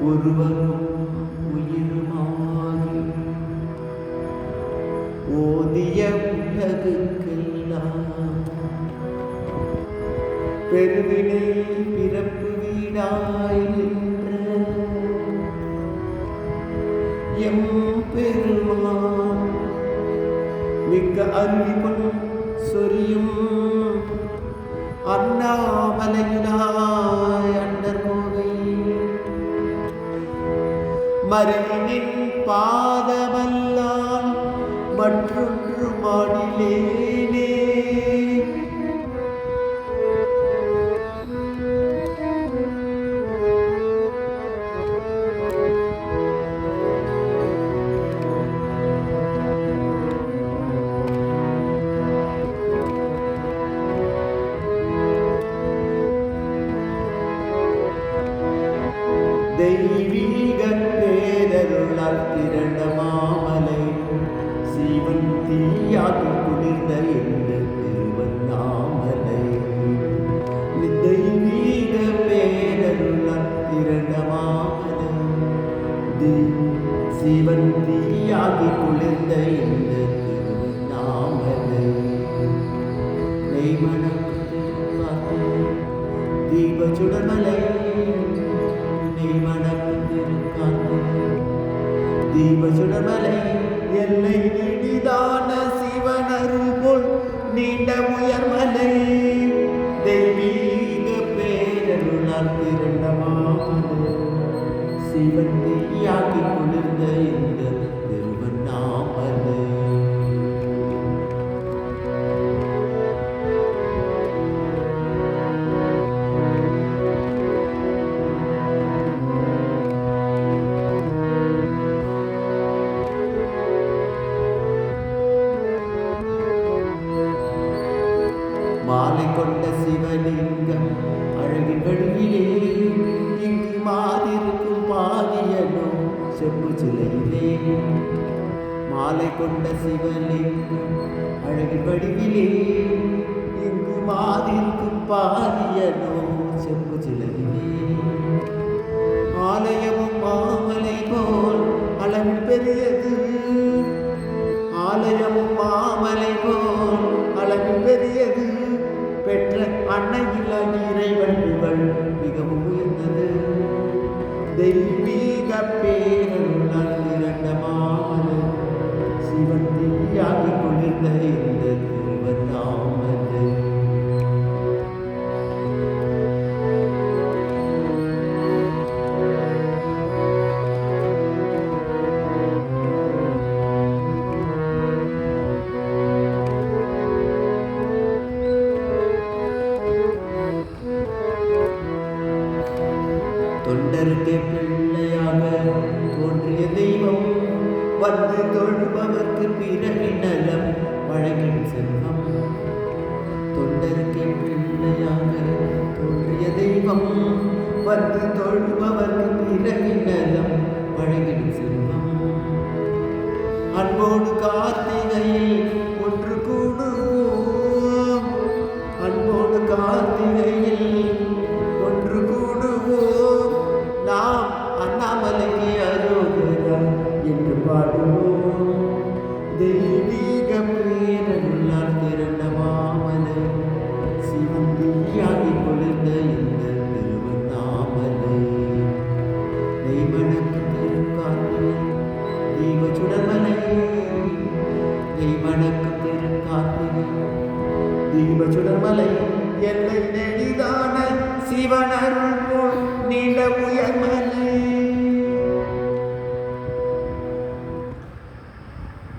ஒருவரும் உயிருமாறி ஓதிய உலகுக்கெல்லாம் பெருவினை பிறப்பு வீடாய் நின்ற எம் பெருமான் மிக்க அறிவிப்பன் சொரியும் மருவினின் பாதமல்லால் மற்றொன்று மாடிலேனே தெய்வீக திரண்ட மாமலை சீவன் தீயாகி குளிர்ந்த என்று திருவண்ணாமலை. தெய்வீக பேரருளால் திரண்ட மாமலை தி- சிவன் தீயாகி குளிர்ந்த எந்த திருவண்ணாமலை. நெய்மணக்கு தீப சுடமலை நெய்மணக்கு சுடமலை எல்லை நீடிதான சிவனருள் போல் நீண்ட உயர்மலை தெய்வீக பேரருளால் திரண்ட சிவன் தெய்யாக்கி குளிர்ந்த இந்த திருவண்ணாமலை. மாலை கொண்ட சிவலிங்கம் அழகின் வடிவிலே இங்கு மாதிருக்கும் பாதியனோ செப்பு சிலையிலே. மாலை கொண்ட சிவலிங்கம் அழகின் வடிவிலே இங்கு மாதிருக்கும் பாதியனோ செப்பு சிலையிலே. ஆலயமும் மாமலை போல் அளவில் பெரிய அன்னையில இறைவன் புகழ் மிகவும் உயர்ந்தது. தெய்வீக பேரன் தொண்டருக்கு பிள்ளையாக தோன்றிய தெய்வம். வந்து தொழுபவர்க்கு பிறகு நலம் வழங்கின் செல்வம். தொண்டருக்கு பிள்ளையாக தோன்றிய தெய்வம். வந்து தொழுபவர்க்கு பிறகு நலம் வழங்கின் செல்வம். அன்போடு கார்த்திகையில் என்று பாடுவோம். தெய்வீக பேரருளால் திரண்ட மாமலை சிவந்தியாகி தீயாகி இந்த திருவண்ணாமலை தெய்வனுக்கு திருக்காத்திரை தெய்வ சுடமலை தெய்வனுக்கு திருக்காத்திரை தெய்வ சுடமலை எல்லை நெடிதான சிவனருள் போல்